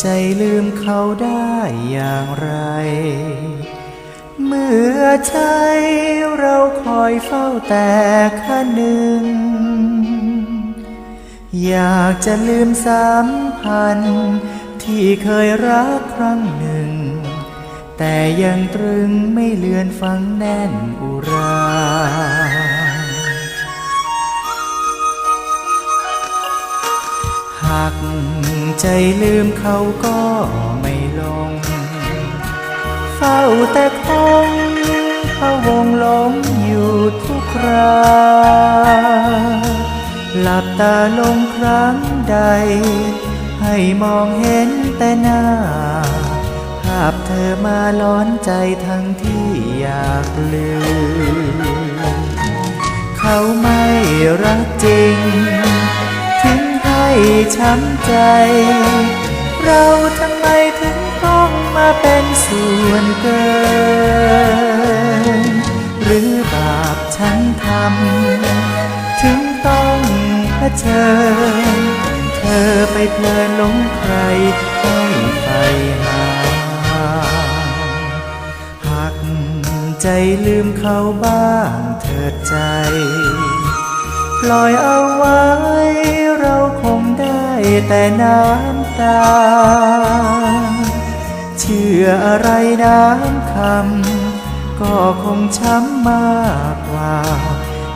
ใจลืมเขาได้อย่างไร เมื่อใจเราคอยเฝ้าแต่ข้าหนึ่ง อยากจะลืมสามพัน ที่เคยรักครั้งหนึ่ง แต่ยังตรึงไม่เลือนฟังแน่นอุรา หากใจลืมเขาก็ไม่ลง เฝ้าแต่คงพะวงหลงอยู่ทุกคราหลับตาลงครั้งใด ให้มองเห็นแต่หน้า ภาพเธอมาล้อนใจทั้งที่อยากลืม เขาไม่รักจริง ช้ำใจ เราทำไมถึงต้องมาเป็นส่วนเกิน หรือบาปฉันทำถึงต้องเผชิญ เธอไปเพลินหลงใครให้ไปหาหากใจลืมเขาบ้างเถิดใจ ปล่อยเอาไว้ แต่น้ำตา เชื่ออะไรน้ำคำ ก็คงช้ำมากกว่า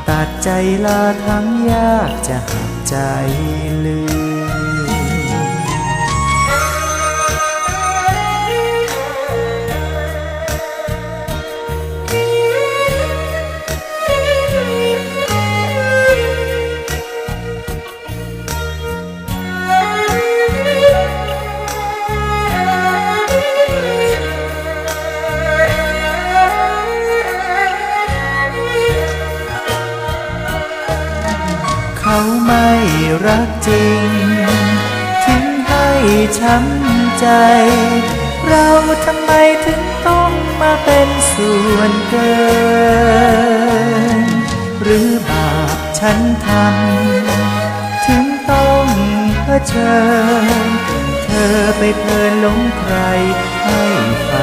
ตัดใจลาทั้งยากจะหักใจลืม เขาไม่รักจริง ทิ้งให้ช้ำใจ เราทำไมถึงต้องมาเป็นส่วนเกิน หรือบาปฉันทำ ถึงต้องเผชิญ เธอไปเพลินหลงใครให้ไป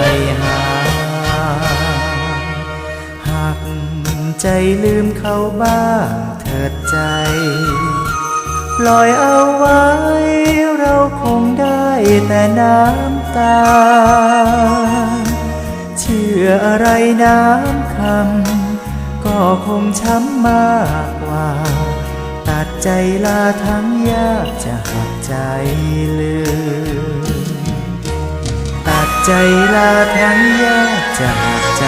หา ใจลืมเขาบ้างเถิดใจ ปล่อยเอาไว้ เราคงได้แต่น้ำตา เชื่ออะไรน้ำคำ ก็คงช้ำมากกว่า ตัดใจลาทั้งยากจะหักใจลืมตัดใจลาทั้งยากจะหักใจ